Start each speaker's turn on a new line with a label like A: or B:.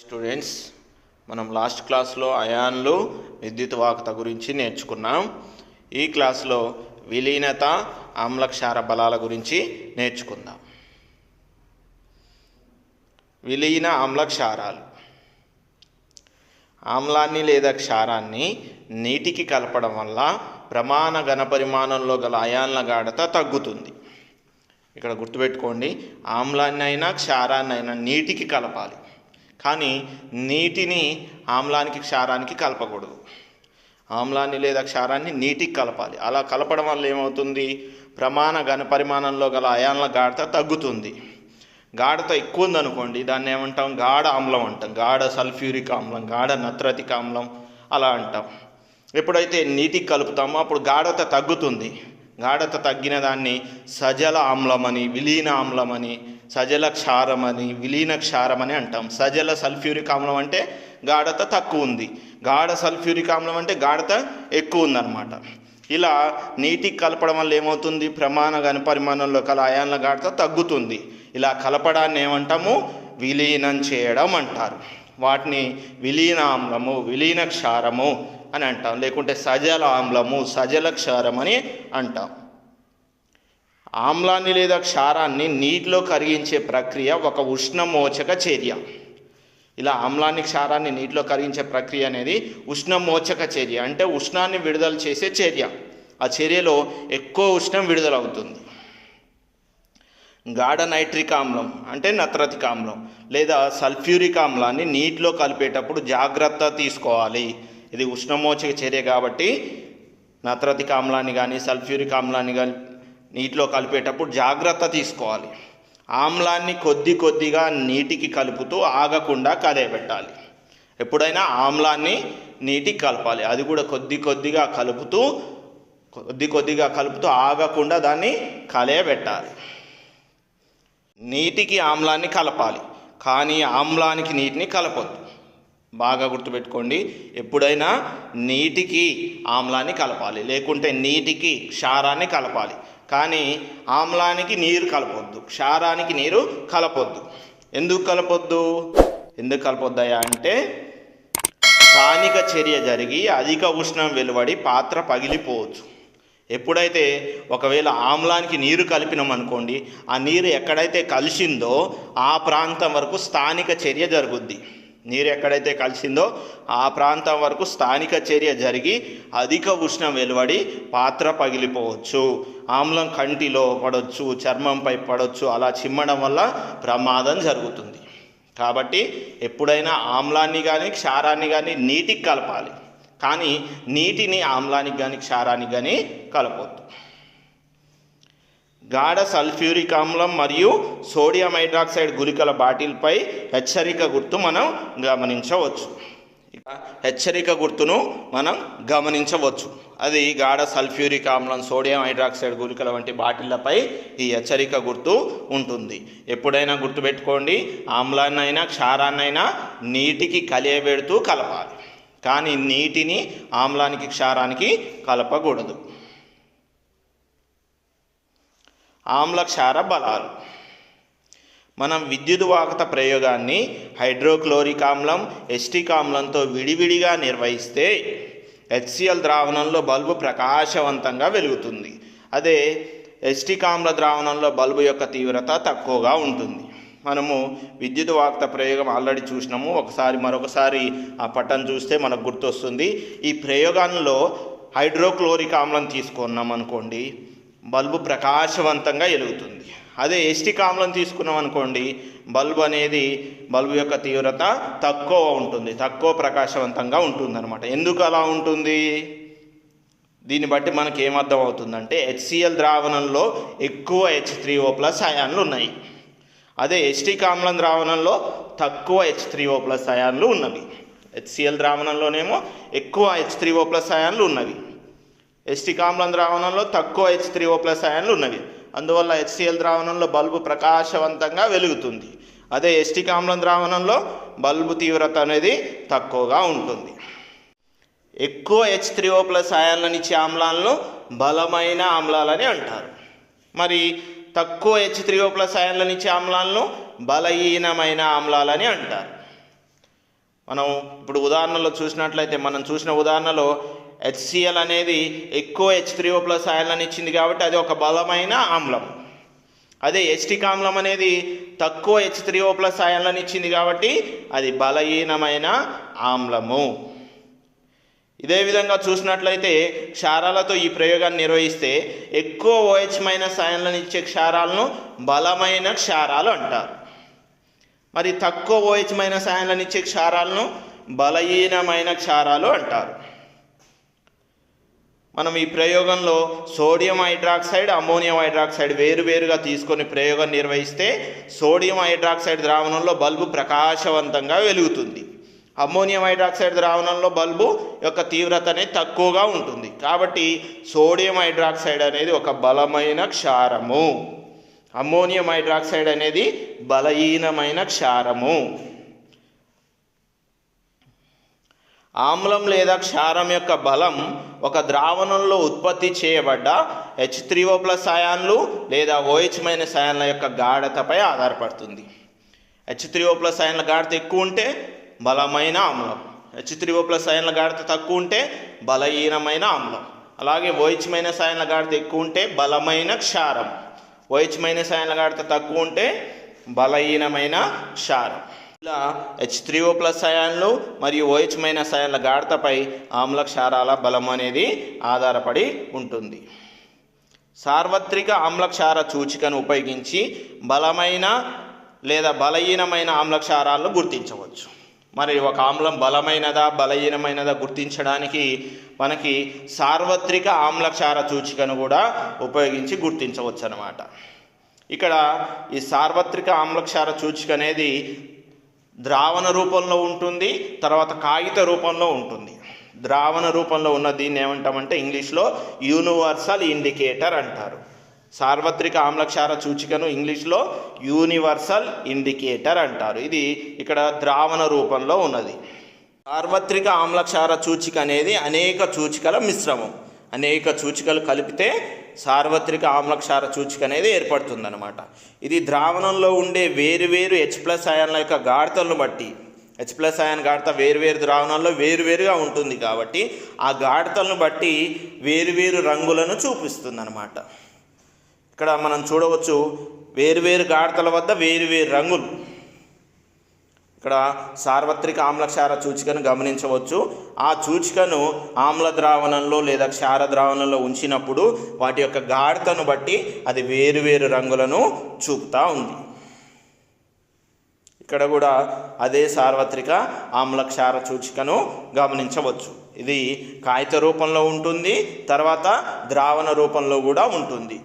A: Students మనం last క్లాస్లో అయాన్లు విద్యుత్ వాహకత గురించి నేర్చుకున్నాం. ఈ క్లాస్లో విలీనత ఆమ్లక్షార బలాల గురించి నేర్చుకుందాం. విలీన ఆమ్లక్షారాలు. ఆమ్లాన్ని లేదా క్షారాన్ని నీటికి కలపడం వల్ల ప్రమాణ ఘనపరిమాణంలో గల అయాన్ల గాఢత తగ్గుతుంది. ఇక్కడ గుర్తుపెట్టుకోండి ఆమ్లాన్ని అయినా క్షారాన్ని అయినా నీటికి కలపాలి. కానీ నీటిని ఆమ్లానికి క్షారానికి కలపకూడదు. ఆమ్లాన్ని లేదా క్షారాన్ని నీటికి కలపాలి. అలా కలపడం వల్ల ఏమవుతుంది? ప్రమాణ ఘనపరిమాణంలో గల అయాన్ల గాఢత తగ్గుతుంది. గాఢత ఎక్కువ ఉందనుకోండి దాన్ని ఏమంటాం? గాఢ ఆమ్లం అంటాం. గాఢ సల్ఫ్యూరిక్ ఆమ్లం గాఢ నత్రతిక ఆమ్లం అలా అంటాం. ఎప్పుడైతే నీటికి కలుపుతామో అప్పుడు గాఢత తగ్గుతుంది. గాఢత తగ్గిన దాన్ని సజల ఆమ్లమని విలీన ఆమ్లమని సజల క్షారమని విలీన క్షారమని అంటాం. సజల సల్ఫ్యూరిక్ ఆమ్లం అంటే గాఢత తక్కువ ఉంది గాఢ సల్ఫ్యూరిక్ ఆమ్లం అంటే గాఢత ఎక్కువ ఉందన్నమాట ఇలా నీటికి కలపడం వల్ల ఏమవుతుంది? ప్రమాణ ఘన పరిమాణంలో కల అయాన్ల గాఢత తగ్గుతుంది. ఇలా కలపడాన్ని ఏమంటాము? విలీనం చేయడం అంటారు. వాటిని విలీన ఆమ్లము విలీన క్షారము అని అంటాం. లేకుంటే సజల ఆమ్లము సజల క్షారం అని అంటాం. ఆమ్లాన్ని లేదా క్షారాన్ని నీటిలో కరిగించే ప్రక్రియ ఒక ఉష్ణమోచక చర్య. ఇలా ఆమ్లాన్ని క్షారాన్ని నీటిలో కరిగించే ప్రక్రియ అనేది ఉష్ణమోచక చర్య అంటే ఉష్ణాన్ని విడుదల చేసే చర్య. ఆ చర్యలో ఎక్కువ ఉష్ణం విడుదలవుతుంది. గాఢ నైట్రిక్ ఆమ్లం అంటే నత్రతిక ఆమ్లం లేదా సల్ఫ్యూరిక్ ఆమ్లాన్ని నీటిలో కలిపేటప్పుడు జాగ్రత్త తీసుకోవాలి. ఇది ఉష్ణమోచక చర్య కాబట్టి నత్రతిక ఆమ్లాన్ని కానీ సల్ఫ్యూరిక్ ఆమ్లాన్ని కానీ నీటిలో కలిపేటప్పుడు జాగ్రత్త తీసుకోవాలి. ఆమ్లాన్ని కొద్ది కొద్దిగా నీటికి కలుపుతూ ఆగకుండా కదయబెట్టాలి ఎప్పుడైనా ఆమ్లాన్ని నీటికి కలపాలి. అది కూడా కొద్ది కొద్దిగా కలుపుతూ కొద్ది కొద్దిగా కలుపుతూ ఆగకుండా దాన్ని కలయబెట్టాలి నీటికి ఆమ్లాన్ని కలపాలి. కానీ ఆమ్లానికి నీటిని కలపొద్దు. బాగా గుర్తుపెట్టుకోండి ఎప్పుడైనా నీటికి ఆమ్లాన్ని కలపాలి. లేకుంటే నీటికి క్షారాన్ని కలపాలి. కానీ ఆమ్లానికి నీరు కలపొద్దు క్షారానికి నీరు కలపొద్దు. ఎందుకు కలపొద్దు? ఎందుకు కలపొద్దాయా అంటే స్థానిక చర్య జరిగి అధిక ఉష్ణం వెలువడి పాత్ర పగిలిపోవచ్చు. ఎప్పుడైతే ఒకవేళ ఆమ్లానికి నీరు కలిపినాం అనుకోండి ఆ నీరు ఎక్కడైతే కలిసిందో ఆ ప్రాంతం వరకు స్థానిక చర్య జరుగుద్ది. నీరు ఎక్కడైతే కలిసిందో ఆ ప్రాంతం వరకు స్థానిక చర్య జరిగి అధిక ఉష్ణం వెలువడి పాత్ర పగిలిపోవచ్చు. ఆమ్లం కంటిలో పడవచ్చు చర్మంపై పడవచ్చు అలా చిమ్మడం వల్ల ప్రమాదం జరుగుతుంది. కాబట్టి ఎప్పుడైనా ఆమ్లాన్ని కానీ క్షారాన్ని కానీ నీటికి కలపాలి. కానీ నీటిని ఆమ్లానికి కానీ క్షారానికి కానీ కలపొద్దు. గాఢ సల్ఫ్యూరిక్ ఆమ్లం మరియు సోడియం హైడ్రాక్సైడ్ గుళికల బాటిల్పై హెచ్చరిక గుర్తు మనం గమనించవచ్చు. హెచ్చరిక గుర్తును మనం గమనించవచ్చు. అది గాఢ సల్ఫ్యూరిక్ ఆమ్లం సోడియం హైడ్రాక్సైడ్ గుళికల వంటి బాటిళ్ళపై ఈ హెచ్చరిక గుర్తు ఉంటుంది. ఎప్పుడైనా గుర్తుపెట్టుకోండి ఆమ్లాన్నైనా క్షారాన్నైనా నీటికి కలియబెడుతూ కలపాలి. కానీ నీటిని ఆమ్లానికి క్షారానికి కలపకూడదు. ఆమ్ల క్షార బలాలు. మనం విద్యుద్వాహకత ప్రయోగాన్ని హైడ్రోక్లోరిక్ ఆమ్లం ఎస్టిక్ ఆమ్లంతో విడివిడిగా నిర్వహిస్తే హెచ్సిఎల్ ద్రావణంలో బల్బు ప్రకాశవంతంగా వెలుగుతుంది. అదే ఎస్టిక్ ఆమ్ల ద్రావణంలో బల్బు యొక్క తీవ్రత తక్కువగా ఉంటుంది. మనము విద్యుత్ వాక్త ప్రయోగం ఆల్రెడీ చూసినాము. ఒకసారి మరొకసారి ఆ పట్టం చూస్తే మనకు గుర్తొస్తుంది. ఈ ప్రయోగంలో హైడ్రోక్లోరిక్ ఆమ్లం తీసుకున్నాం అనుకోండి బల్బు ప్రకాశవంతంగా వెలుగుతుంది అదే ఎస్టిక్ కామ్లం తీసుకున్నాం అనుకోండి బల్బు అనేది బల్బు యొక్క తీవ్రత తక్కువ ఉంటుంది తక్కువ ప్రకాశవంతంగా ఉంటుంది అనమాట ఎందుకు అలా ఉంటుంది? దీన్ని బట్టి మనకి ఏమర్థం అవుతుందంటే హెచ్సిఎల్ ద్రావణంలో ఎక్కువ హెచ్ త్రీ ఓ ప్లస్ అయాన్లు ఉన్నాయి. అదే ఎస్టిక్ కామ్లం ద్రావణంలో తక్కువ హెచ్ త్రీ ఓ ప్లస్ అయాన్లు ఉన్నవి. హెచ్సిఎల్ ద్రావణంలోనేమో ఎక్కువ హెచ్ త్రీ ఓ ప్లస్ అయాన్లు ఉన్నవి. ఎస్టీ ఆమ్లం ద్రావణంలో తక్కువ హెచ్ త్రీ ఓ ప్లస్ అయాన్లు ఉన్నవి. అందువల్ల హెచ్సిఎల్ ద్రావణంలో బల్బు ప్రకాశవంతంగా వెలుగుతుంది. అదే ఎస్టిక్ ఆమ్లం ద్రావణంలో బల్బు తీవ్రత అనేది తక్కువగా ఉంటుంది. ఎక్కువ హెచ్ త్రీ ఓ ప్లస్ అయాన్లను ఇచ్చే ఆమ్లాలను బలమైన ఆమ్లాలని అంటారు. మరి తక్కువ హెచ్ త్రీ ఓ ప్లస్ అయాన్లను ఇచ్చే ఆమ్లాలను బలహీనమైన ఆమ్లాలని అంటారు. మనం ఇప్పుడు ఉదాహరణలో చూసినట్లయితే మనం చూసిన ఉదాహరణలో హెచ్సిఎల్ అనేది ఎక్కువ హెచ్ త్రీ ఓ ప్లస్ ఆయిల్ని ఇచ్చింది కాబట్టి అది ఒక బలమైన ఆమ్లం. అదే ఎస్టిక్ ఆమ్లం అనేది తక్కువ హెచ్ త్రీ ఓ ప్లస్ ఆయిల్ని ఇచ్చింది కాబట్టి అది బలహీనమైన ఆమ్లము. ఇదే విధంగా చూసినట్లయితే క్షారాలతో ఈ ప్రయోగాన్ని నిర్వహిస్తే ఎక్కువ ఓహెచ్ మైనస్ ఆయన్లను ఇచ్చే క్షారాలను బలమైన క్షారాలు అంటారు. మరి తక్కువ ఓహెచ్ మైనస్ ఆయన్లను ఇచ్చే క్షారాలను బలహీనమైన క్షారాలు అంటారు. మనం ఈ ప్రయోగంలో సోడియం హైడ్రాక్సైడ్ అమ్మోనియం హైడ్రాక్సైడ్ వేరువేరుగా తీసుకొని ప్రయోగం నిర్వహిస్తే సోడియం హైడ్రాక్సైడ్ ద్రావణంలో బల్బు ప్రకాశవంతంగా వెలుగుతుంది. అమ్మోనియం హైడ్రాక్సైడ్ ద్రావణంలో బల్బు యొక్క తీవ్రత అనేది తక్కువగా ఉంటుంది. కాబట్టి సోడియం హైడ్రాక్సైడ్ అనేది ఒక బలమైన క్షారము. అమ్మోనియం హైడ్రాక్సైడ్ అనేది బలహీనమైన క్షారము. ఆమ్లం లేదా క్షారం యొక్క బలం ఒక ద్రావణంలో ఉత్పత్తి చేయబడ్డ హెచ్ త్రీ ఓ ప్లస్ అయాన్లు లేదా ఓహెచ్ మైనస్ అయాన్ల యొక్క గాఢతపై ఆధారపడుతుంది. హెచ్ త్రీ ఓ ప్లస్ అయాన్ల గాఢత ఎక్కువ ఉంటే బలమైన ఆమ్లం. హెచ్ త్రీ ఓ ప్లస్ అయాన్ల గాఢత తక్కువ ఉంటే బలహీనమైన ఆమ్లం. అలాగే ఓహెచ్ మైనస్ అయాన్ల గాఢత ఎక్కువ ఉంటే బలమైన క్షారం. ఓహెచ్ మైనస్ అయాన్ల గాఢత తక్కువ ఉంటే బలహీనమైన క్షారం. ఇలా హెచ్ త్రీ ఓ ప్లస్ అయాన్లు మరియు ఓహెచ్ మైనస్ అయాన్ల గాఢతపై ఆమ్ల క్షారాల బలం అనేది ఆధారపడి ఉంటుంది. సార్వత్రిక ఆమ్లక్షార సూచికను ఉపయోగించి బలమైన లేదా బలహీనమైన ఆమ్లక్షారాలను గుర్తించవచ్చు. మరి ఒక ఆమ్లం బలమైనదా బలహీనమైనదా గుర్తించడానికి మనకి సార్వత్రిక ఆమ్లక్షార సూచికను కూడా ఉపయోగించి గుర్తించవచ్చు అనమాట ఇక్కడ ఈ సార్వత్రిక ఆమ్లక్షార సూచిక అనేది ద్రావణ రూపంలో ఉంటుంది తర్వాత కాగిత రూపంలో ఉంటుంది. ద్రావణ రూపంలో ఉన్న దీన్ని ఏమంటామంటే ఇంగ్లీష్లో యూనివర్సల్ ఇండికేటర్ అంటారు. సార్వత్రిక ఆమ్లక్షార సూచికను ఇంగ్లీష్లో యూనివర్సల్ ఇండికేటర్ అంటారు. ఇది ఇక్కడ ద్రావణ రూపంలో ఉన్నది. సార్వత్రిక ఆమ్లక్షార సూచిక అనేది అనేక సూచికల మిశ్రమం. అనేక సూచికలు కలిపితే సార్వత్రిక ఆమ్లక్షార సూచిక అనేది ఏర్పడుతుందన్నమాట. ఇది ద్రావణంలో ఉండే వేరువేరు హెచ్ ప్లస్ అయాన్ల యొక్క గాఢతలను బట్టి హెచ్ ప్లస్ అయాన్ గాఢత వేరువేరు ద్రావణాల్లో వేరువేరుగా ఉంటుంది కాబట్టి ఆ గాఢతలను బట్టి వేరువేరు రంగులను చూపిస్తుంది అనమాట ఇక్కడ మనం చూడవచ్చు వేరువేరు గాఢతల వద్ద వేరువేరు రంగులు. ఇక్కడ సార్వత్రిక ఆమ్లక్షార సూచికను గమనించవచ్చు. ఆ సూచికను ఆమ్ల ద్రావణంలో లేదా క్షార ద్రావణంలో ఉంచినప్పుడు వాటి యొక్క గాఢతను బట్టి అది వేరువేరు రంగులను చూపుతూ ఉంది. ఇక్కడ కూడా అదే సార్వత్రిక ఆమ్లక్షార సూచికను గమనించవచ్చు. ఇది కాగిత రూపంలో ఉంటుంది తర్వాత ద్రావణ రూపంలో కూడా ఉంటుంది.